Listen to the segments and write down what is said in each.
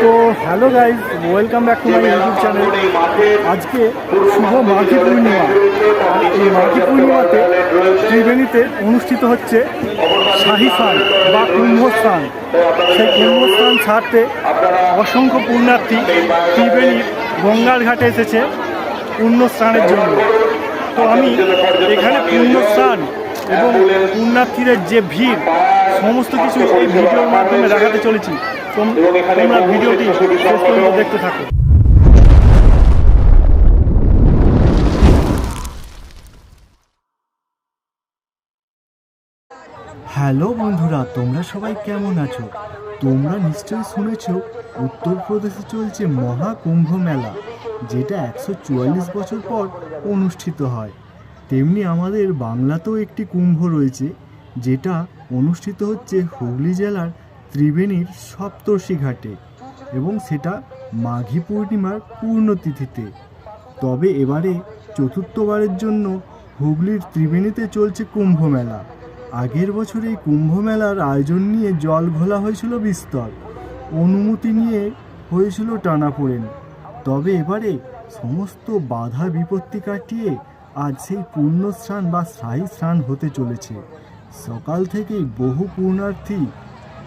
তো hello guys welcome back to my YouTube channel আজকে শুভ মাঘী পূর্ণিমা। এই মাঘী পূর্ণিমাতে ত্রিবেণীতে অনুষ্ঠিত হচ্ছে শাহী বা কুম্ভ স্নান সেই কুম্ভ স্নান ছাড়তে অসংখ্য পুণ্যার্থী ত্রিবেণীর গঙ্গার ঘাটে এসেছে পুণ্য জন্য। তো আমি এখানে পুণ্য এবং পুণ্যার্থীদের যে ভিড়, সমস্ত কিছু এই ভিডিওর মাধ্যমে দেখাতে চলেছি। তোমরা ভিডিওটি শেষ পর্যন্ত দেখতে থাকো। হ্যালো বন্ধুরা তোমরা সবাই কেমন আছো? তোমরা নিশ্চয়ই শুনেছ উত্তরপ্রদেশে চলছে মহাকুম্ভ মেলা যেটা একশো চুয়াল্লিশ বছর পর অনুষ্ঠিত হয়। তেমনি আমাদের বাংলাতেও একটি কুম্ভ রয়েছে যেটা অনুষ্ঠিত হচ্ছে হুগলি জেলার ত্রিবেণীর সপ্তর্ষি ঘাটে এবং সেটা মাঘী পূর্ণিমার পূর্ণতিথিতে। তবে এবারে চতুর্থবারের জন্য হুগলির ত্রিবেণীতে চলছে কুম্ভ মেলা আগের বছর এই কুম্ভ মেলার আয়োজন নিয়ে জল ঘোলা হয়েছিল বিস্তর। অনুমতি নিয়ে হয়েছিল টানাপোড়েন। তবে এবারে সমস্ত বাধা বিপত্তি কাটিয়ে আজ সেই পূর্ণ স্নান বা স্থায়ী স্নান হতে চলেছে। সকাল থেকেই বহু পূর্ণার্থী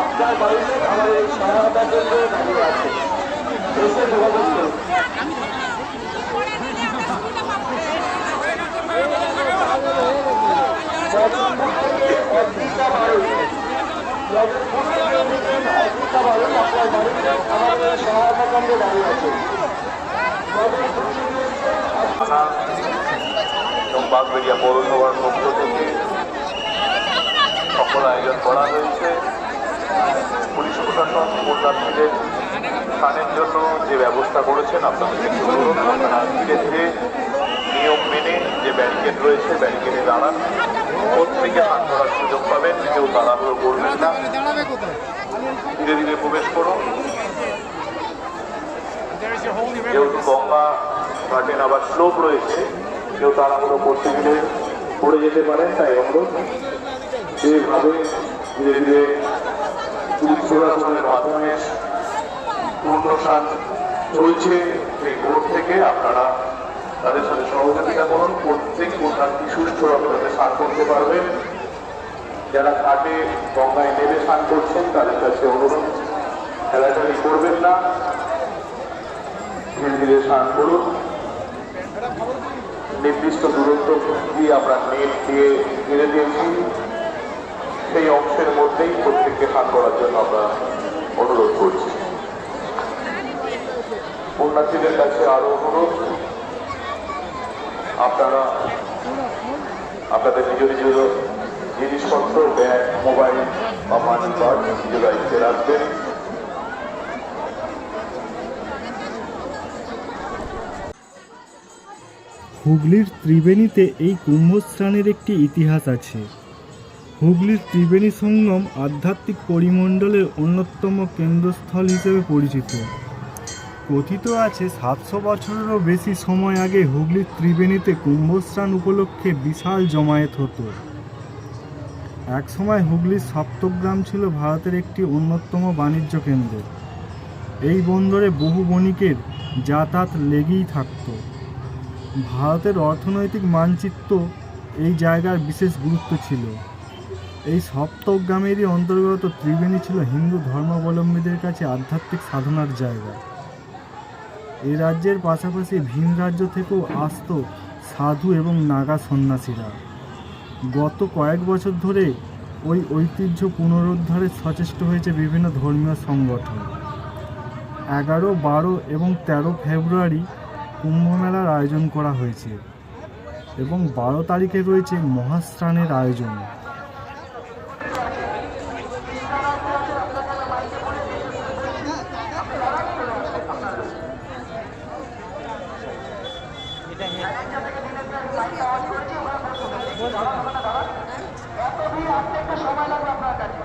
আপনার বাড়িতে আমাদের এই সহায়তা কেন্দ্রে দাঁড়িয়ে আছে। এসে যোগাযোগ আপনার বাড়িতে সহায়তা কেন্দ্রে দাঁড়িয়ে আছে বাগবেরিয়া পৌরসভার পক্ষ থেকে সকল আয়োজন করা হয়েছে। পুলিশ প্রশাসন কন্যার্থীদের স্থানের জন্য যে ব্যবস্থা করেছেন, আপনাদের একটু ধীরে ধীরে নিয়ম মেনে যে ব্যারিকেড রয়েছে, ব্যারিকেডে দাঁড়ান। প্রত্যেকে হাত ধরার সুযোগ পাবেন কেউ তাড়াহুড়ো করবেন না। ধীরে ধীরে প্রবেশ করুন। যেহেতু গঙ্গা ঘাটের আবার স্লোপ রয়েছে, কেউ তাড়াহুড়ো করতে গেলে পড়ে যেতে পারেন, তাই অনুরোধ। যেভাবে ধীরে ধীরে প্রশাসনের মাধ্যমে চলছে সেই থেকে। আপনারা তাদের সাথে সহযোগিতা করুন। প্রত্যেক প্রধানটি সুষ্ঠুভাবে যাতে স্নান করতে পারবেন। যারা ঘাটে গঙ্গায় নেমে স্নান করছেন, তাদের কাছে অনুরোধ খেলাচালি করবেন না। ধীরে ধীরে স্নান করুন। নির্দিষ্ট দূরত্ব দিয়ে আমরা নেট দিয়ে ঘিরে দিয়েছি। সেই অংশের মধ্যেই প্রত্যেককে স্নান করার জন্য আমরা অনুরোধ করছি। পুণ্যার্থীদের কাছে আরও অনুরোধ। আপনারা আপনাদের নিজ নিজ জিনিসপত্র, ব্যাগ, মোবাইল বা মানি কার্ড নিজ দায়িত্বে রাখবেন। হুগলির ত্রিবেণীতে এই কুম্ভস্নানের একটি ইতিহাস আছে। হুগলির ত্রিবেণী সঙ্গম আধ্যাত্মিক পরিমণ্ডলের অন্যতম কেন্দ্রস্থল হিসেবে পরিচিত। কথিত আছে, সাতশো বছরেরও বেশি সময় আগে হুগলির ত্রিবেণীতে কুম্ভস্নান উপলক্ষে বিশাল জমায়েত হতো। একসময় হুগলির সপ্তগ্রাম ছিল ভারতের একটি অন্যতম বাণিজ্য কেন্দ্র। এই বন্দরে বহু বণিকের যাতায়াত লেগেই থাকত। ভারতের অর্থনৈতিক মানচিত্র এই জায়গার বিশেষ গুরুত্ব ছিল। এই সপ্তগ্রামেরই অন্তর্গত ত্রিবেণী ছিল হিন্দু ধর্মাবলম্বীদের কাছে আধ্যাত্মিক সাধনার জায়গা। এই রাজ্যের পাশাপাশি ভিন রাজ্য থেকেও আসত সাধু এবং নাগা সন্ন্যাসীরা। গত কয়েক বছর ধরে ওই ঐতিহ্য পুনরুদ্ধারে সচেষ্ট হয়েছে বিভিন্ন ধর্মীয় সংগঠন। এগারো, বারো এবং তেরো ফেব্রুয়ারি কুম্ভ মেলার আয়োজন করা হয়েছে এবং বারো তারিখে রয়েছে মহাস্নানের আয়োজন এত ভিড় আসতে একটু সময় লাগবে আপনার কাছে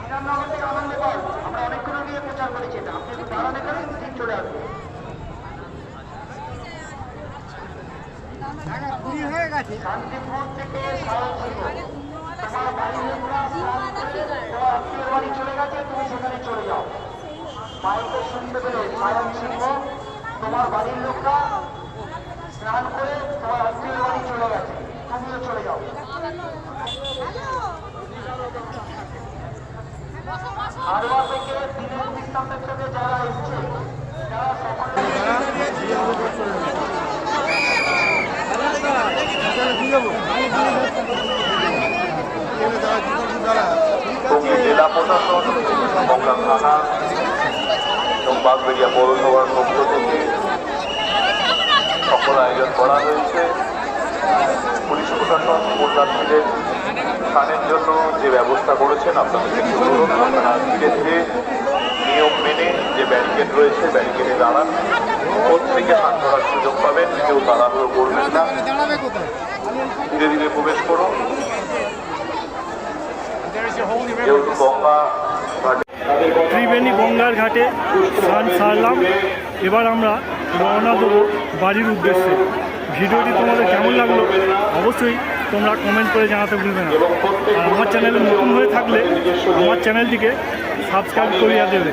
বিধাননগর থেকে আনন্দে পাই আমরা অনেকক্ষণ দিয়ে প্রচার করেছি এটা আপনি একটু দাঁড়ান এখানে ঠিক চলে আসবে শান্তিপুর থেকে সায়ন ছিল তোমার বাড়ির লোকরা স্নান করে তোমার আত্মীয় বাড়ি চলে গেছে। তোমার বাড়ির লোকরা স্নান করে তোমার আত্মীয় বাড়ি চলে গেছে তুমিও চলে যাও হারোয়া থেকে দিনের দৃষ্টান্তের থেকে যারা এসছে যারা সকলে হুগলি জেলা প্রশাসন মংলা থানা এবং বাগবেড়িয়া পৌরসভার পক্ষ থেকে সকল আয়োজন করা হয়েছে পুলিশ প্রশাসন পুণ্যার্থীদের স্থানের জন্য যে ব্যবস্থা করেছেন আপনাদের অনুরোধ আপনারা ধীরে নিয়ম মেনে যে ব্যারিকেড রয়েছে ব্যারিকেডে দাঁড়ান প্রত্যেকে হাত ধরার সুযোগ পাবেন কেউ তাড়াহুড়ো করবেন না ধীরে ধীরে প্রবেশ করুন ত্রিবেণী গঙ্গার ঘাটে স্নান সারলাম। এবার আমরা রওনা দেবো বাড়ির উদ্দেশ্যে। ভিডিওটি তোমাদের কেমন লাগল অবশ্যই তোমরা কমেন্ট করে জানাতে ভুলবে না। আর আমার চ্যানেলে নতুন হয়ে থাকলে আমার চ্যানেলটিকে সাবস্ক্রাইব করিয়া দেবে।